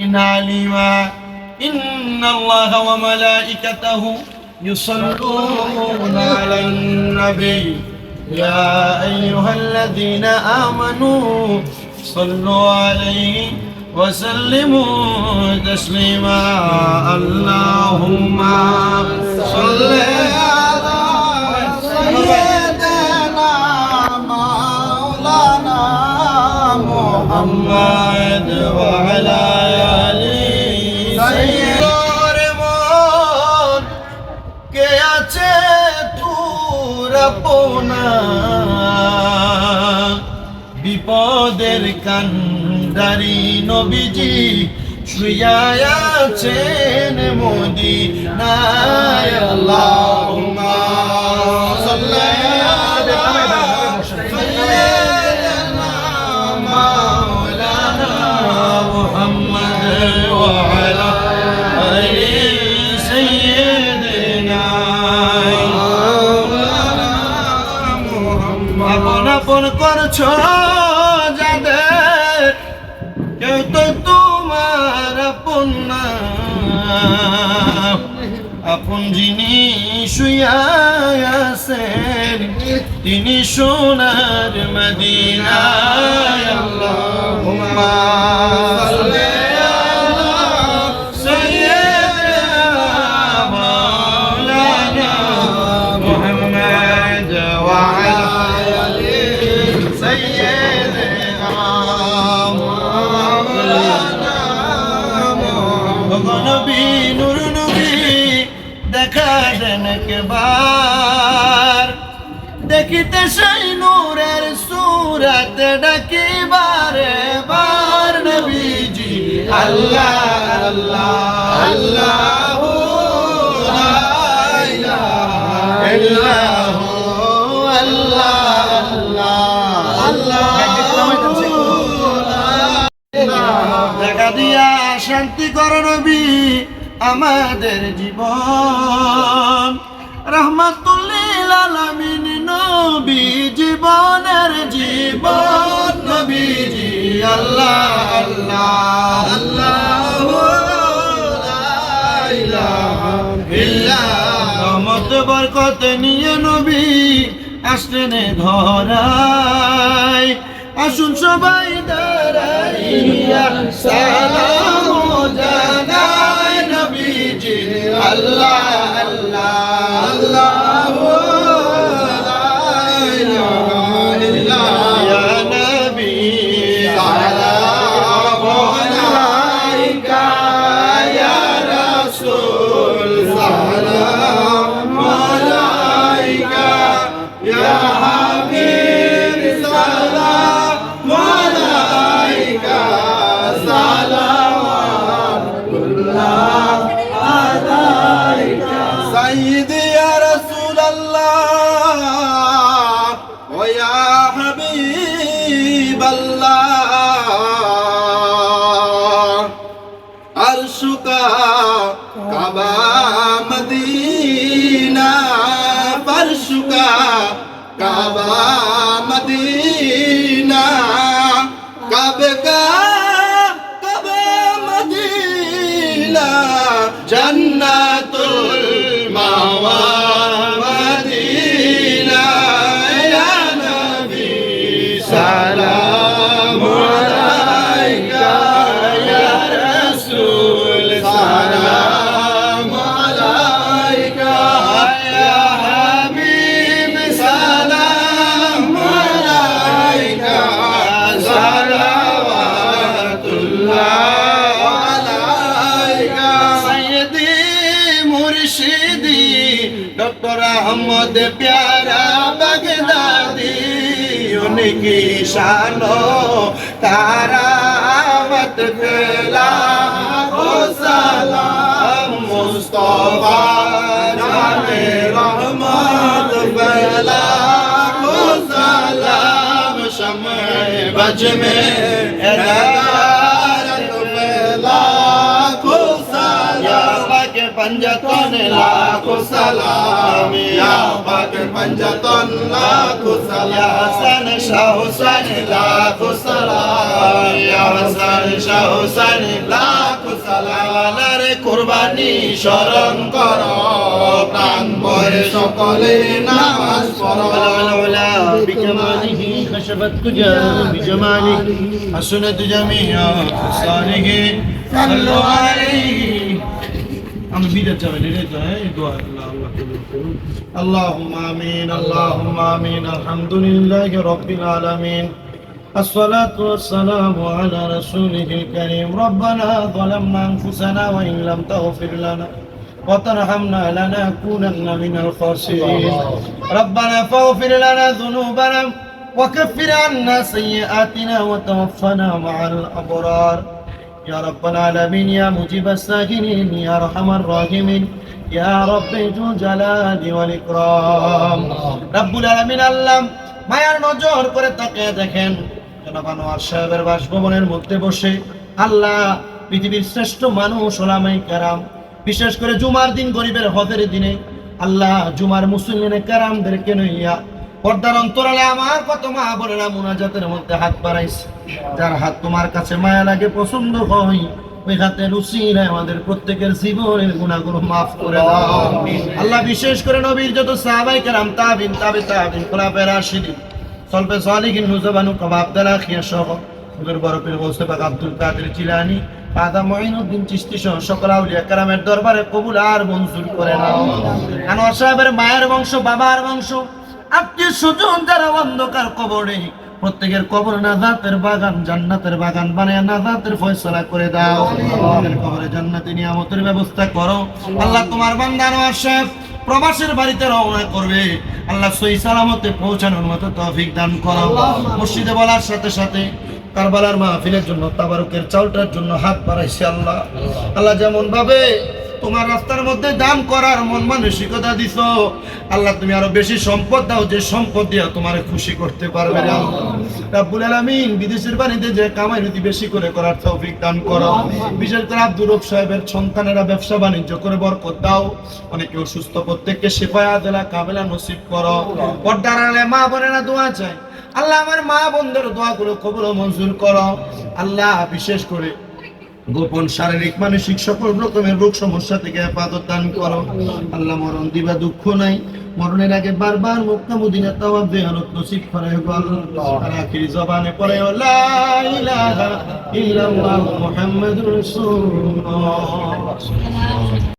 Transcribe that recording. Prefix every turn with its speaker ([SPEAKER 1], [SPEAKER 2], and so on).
[SPEAKER 1] عليما إن الله وملائكته يصلون على النبي يا أيها الذين آمنوا صلوا عليه وسلموا تسليما اللهم صل على سيدنا مولانا محمد وعلى বিপদের কান্ডারি নবীজি শুয়ায় আছেন মোদি নাই আল্লাহুম্মা সাল্লি আপন না। যিনি শুয়াছেন তিনি সোনার মদিনায়। আল্লাহুম্মা। নবী, নূর নবী, দেখা দেন একবার। দেখিতে সেই নূরের সুরত ডাকিবারে বার নবীজি, আল্লাহ আল্লাহ আল্লাহ আল্লাহ শান্তি কর নবী, আমাদের জীবন। রহমাতুল্লিল আলামিন নবী জীবনের জীবন। নবীজি, আল্লাহ আল্লাহ আল্লাহ রহমত, বরকত নিয়ে নবী আসলেন ধরায়। আসুন সবাই দাঁড়াইয়া সালাম। আল্লাহ হাবিবাল্লাহ আরশুকা কাবা মদিনা। ফরশুকা কাবা মদিনা। কাবে কা কাবা মদিনা। জান্নাতুল মাওয়া। मोहम्मद प्यारा बगदादी उनकी शानो तारा मत फैला ओ सलाम मुस्तफा जाने रहमत फैला ओ सलाम शम्मे बज में पंजतन लाखो सलाम या पाक पंजतन लाखो सलाम। हसन शाह हुसैन लाखो सलाम या हसन शाह हुसैन लाखो सलाम। রে কুরবানি শরণ কর প্রাণ ভরে সকলে নামাজ পড়া বিকমানিহি খশবত কুজা বিজমানিহি হাসনাত জামিয়া সালিহি সাল্লু আলাইহি আমি বিদায় চাই রে যাই দোয়া আল্লাহ আল্লাহ কবুল করুন اللهم آمين اللهم آمين الحمد لله رب العالمين الصلاة والسلام على رسوله الكريم ربنا ظلمنا أنفسنا وإن لم تغفر لنا وترحمنا لنكونن من الخاسرين ربنا فاغفر لنا ذنوبنا وكفر عنا سيئاتنا وتوفنا مع الأبرار يا رب العالمين يا مجيب الساكنين يا أرحم الراحمين يا رب ذو الجلال والإكرام رب العالمين আল্লাহ মায়ার নজর করে তাকিয়ে দেখেন জনাব আনোয়ার সাহেবের বাসভবনের মধ্যে বসে আল্লাহ পৃথিবীর শ্রেষ্ঠ মানুষ ওলামাই কারাম বিশেষ করে জুমার দিন গরিবের হজের দিনে আল্লাহ জুমার মুসলিমের কারামদেরকে নইয়া পর্দার অন্তরালে আমার কত মা বোনেরা মুনাজাতের মধ্যে হাত বাড়াইছে। যার হাত তোমার কাছে মায়া লাগে পছন্দ হয় ওই হাতে রুচিরে আমাদের প্রত্যেকের জীবনের গুণাগুলো মাফ করে দাও। আল্লাহ বিশেষ করে নবীর যত সাহাবাই কারাম তাবিন তাবে তাবিন খোলাফে রাশিদিন সলপে সালিহিন নুজবানু কবাব দালা সহ হুজুর বরফের পাক আব্দুল কাদের জিলানি আদা মঈনুদ্দিন চিশতি সহ সকল আউলিয়া কারামের দরবারে কবুল আর মঞ্জুর করে নাও। আনোয়ার সাহেবের মায়ের বংশ বাবার বংশ আত্মীয় স্বজন যারা অন্ধকার কবরে, প্রত্যেকের কবর নাজাতের বাগান, জান্নাতের বাগান বানায় নাজাতের ফয়সলা করে দাও। কবরে জান্নাতি নিয়ামতের ব্যবস্থা করো। আল্লাহ তোমার বান্দা আনোয়ার সাহেব প্রবাসের বাড়িতে রওনা করবে। আল্লাহ সই সালামতে পৌঁছানোর মতো তৌফিক দান করো। মসজিদে বলার সাথে সাথে কারবালার মাহফিলের জন্য, তাবারুকের চাউলটার জন্য হাত বাড়াইছে আল্লাহ। আল্লাহ যেমন ভাবে তোমার রাস্তার মধ্যে দান করার মন মানসিকতা দিছ। আল্লাহ, তুমি আরও বেশি সম্পদ দাও, যে সম্পদ দিয়া তোমার খুশি করতে পারবে রাব্বুল আলামিন বিদেশের বাণিজ্যে যে কামাই রুটি বেশি করে করার তৌফিক দান করো। বিশেষ করে আব্দুর সাহেবের সন্তানেরা ব্যবসা বাণিজ্য করে বরকত দাও। অনেকে অসুস্থ প্রত্যেককে শেফায়া দেলা কাবেলা নসিব করো। পর্দার আলে মা বোনেরা দোয়া চাই আল্লাহ, আমার মা বোনদের দোয়াগুলো কবুল মঞ্জুর করো। আল্লাহ, বিশেষ করে গোপন শারীরিক, মানসিক সকল রকমের রোগ সমস্যা থেকে আপাতত দান করো। আল্লাহ মরণ দিবা, দুঃখ নাই। মরণের আগে বারবার মুক্তা মদিনা তাওয়াব জিয়ারত নসিব করে গো আর আখির জবানে পড়ে লা ইলাহা ইল্লাল্লাহ মুহাম্মাদুর রাসূলুল্লাহ।